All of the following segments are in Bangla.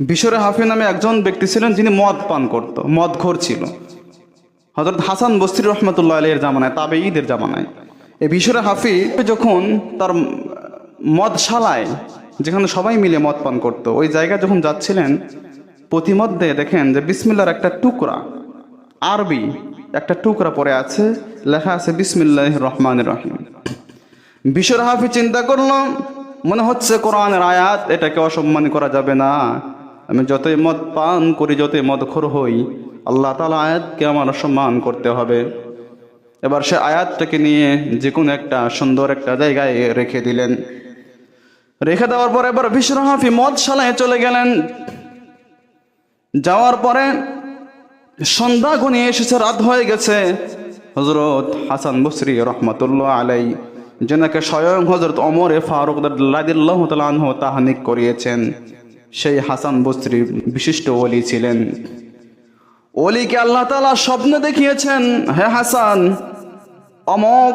বিশরে হাফি নামে একজন ব্যক্তি ছিলেন যিনি মদ পান করত মদ ঘোর ছিল। হজরত হাসান বস্তির রহমতুল্লাহ আলীর জামানায় তাবে ঈদের জামানায়। এই বিশরে হাফি যখন তার মদশালায়, যেখানে সবাই মিলে মদ পান করত, ওই জায়গায় যখন যাচ্ছিলেন, প্রতিমধ্যে দেখেন যে বিসমিল্লার একটা টুকরা, আরবি একটা টুকরা পরে আছে, লেখা আছে বিসমিল্লাহ রহমান রহিম। বিশর হাফি চিন্তা করল, মনে হচ্ছে কোরআনের আয়াত, এটাকে অসম্মান করা যাবে না। আমি যতই মদ পান করি, যতই মদখোর হই, আল্লাহ তালা আয়াতকে আমার সম্মান করতে হবে। এবার সে আয়াতটাকে নিয়ে যে কোনো একটা সুন্দর একটা জায়গায় রেখে দিলেন। রেখে দেওয়ার পরে এবার বিশর হাফি মদ শালায় চলে গেলেন। যাওয়ার পরে সন্ধ্যা ঘনিয়ে এসেছে, রাত হয়ে গেছে। হজরত হাসান বসরি রহমতুল্লাহ আলাই, যেনাকে স্বয়ং হজরত অমরে ফারুক তাহানিক করিয়েছেন। সেই হাসান বসরি বিশিষ্ট ওলি ছিলেন। ওলিকে আল্লাহ তালা স্বপ্ন দেখিয়েছেন, হে হাসান, অমক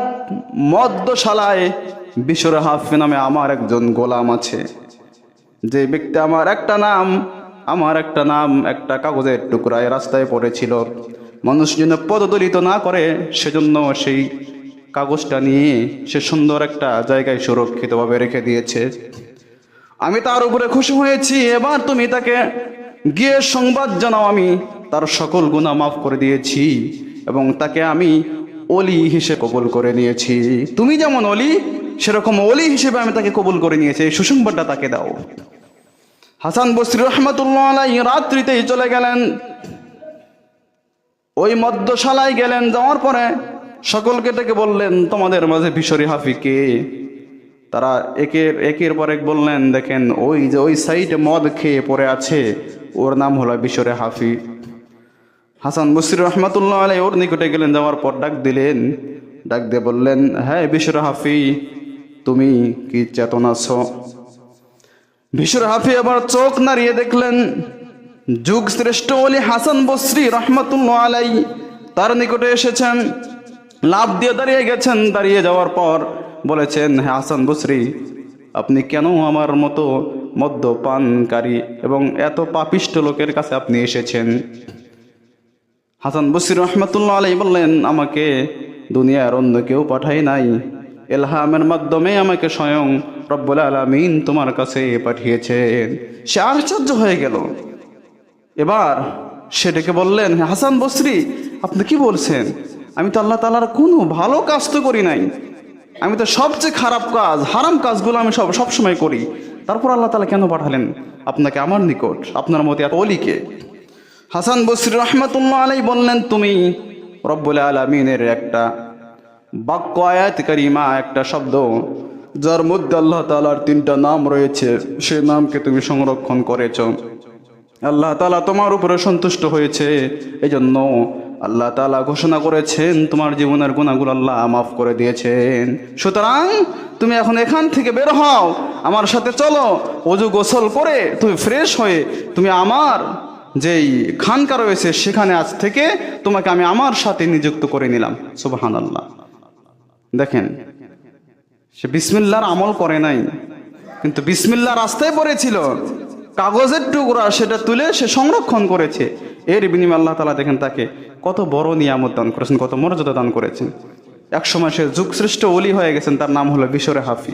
মদ্যশালায় বিশ্বর হাফি নামে আমার একজন গোলাম আছে। যে ব্যক্তি আমার একটা নাম, আমার একটা নাম একটা কাগজের টুকরায় রাস্তায় পড়েছিল। মানুষ যেন পদদলিত না করে, সেজন্য সেই কাগজটা নিয়ে সে সুন্দর একটা জায়গায় সুরক্ষিতভাবে রেখে দিয়েছে। আমি তার উপরে খুশি হয়েছি। এবার তুমি তাকে গিয়ে সংবাদ জানাও, আমি তার সকল গুণা মাফ করে দিয়েছি এবং তাকে আমি অলি হিসেবে কবুল করে নিয়েছি। তুমি যেমন অলি সেরকম অলি হিসেবে আমি তাকে কবুল করে নিয়েছি। সুসংবাদটা তাকে দাও। হাসান বসরি রহমতুল্লাহ আলাই রাত্রিতেই চলে গেলেন। ওই মদ্যশালায় গেলেন, যাওয়ার পরে সকলকে ডেকে বললেন, তোমাদের মাঝে ভিশরি হাফি কে তারা একের একের পর এক বললেন, দেখেন, ওই যে ওই সাইডে মদ খেয়ে পড়ে আছে, ওর নাম হলো বিশরে হাফি। হাসান বসির রহমতুল্লাহ আলাই ওর নিকটে গেলেন, যাওয়ার পর ডাক দিলেন। ডাক দিয়ে বললেন হ্যাঁ বিশরে হাফি, তুমি কি চেতন আছো? বিশর হাফি আবার চোখ নাড়িয়ে দেখলেন, যুগ শ্রেষ্ঠ অলি হাসান বসরি রহমতুল্লাহ আলাই তার নিকটে এসেছেন লাভ দিয়ে দাঁড়িয়ে গেছেন, দাঁড়িয়ে যাওয়ার পর বলেছেন হ্যাঁ হাসান বসরি, আপনি কেন আমার মতো মদ্যপানকারী এবং এত পাপিষ্ট লোকের কাছে আপনি এসেছেন? হাসান বসির রহমতুল্লাহ আলাই বললেন, আমাকে দুনিয়ার অন্য কেউ পাঠাই নাই। এলহামের মাধ্যমে আমাকে স্বয়ং রব্বুল আলমিন তোমার কাছে পাঠিয়েছেন। সে আশ্চর্য হয়ে গেল। এবার সেটাকে বললেন হাসান বসরি, আপনি কি বলছেন? আমি তো আল্লাহ তালার কোনো ভালো কাজ তো করি নাই। আমি তো সবচেয়ে খারাপ কাজ, হারাম কাজগুলো আমি সব সবসময় করি। তারপর আল্লাহ তালা কেন পাঠালেন? আপনাকে আমার নিকট, আপনার মতে অলিকে। হাসান বসরি রহমতুল্লাহ আলাই বললেন, তুমি রব্বুল আলমিনের একটা বাক্য, আয়াত কারিমা, একটা শব্দ, যার মধ্যে আল্লাহ তালার তিনটা নাম রয়েছে সেই নামকে তুমি সংরক্ষণ করেছ। আল্লাহ তালা তোমার উপরে সন্তুষ্ট হয়েছে। এই জন্য আল্লাহ তালা ঘোষণা করেছেন, তোমার জীবনের গুণাগুলো আল্লাহ মাফ করে দিয়েছেন। সুতরাং তুমি এখন এখান থেকে বের হও, আমার সাথে চলো, অজু গোসল করে তুমি ফ্রেশ হয়ে তুমি আমার যেই খানকা রয়েছে সেখানে আজ থেকে তোমাকে আমি আমার সাথে নিযুক্ত করে নিলাম। সুবাহান আল্লাহ দেখেন, সে বিসমিল্লার আমল করে নাই, কিন্তু বিসমিল্লা রাস্তায় পড়েছিল। কাগজের টুকরা সেটা তুলে সে সংরক্ষণ করেছে। এর বিনিময়ে আল্লাহ তালা দেখেন তাকে কত বড় নিয়ামত দান করেছেন, কত মর্যাদা দান করেছেন। একসময় সে যুগশ্রেষ্ঠ অলি হয়ে গেছেন, তার নাম হলো বিশরে হাফি।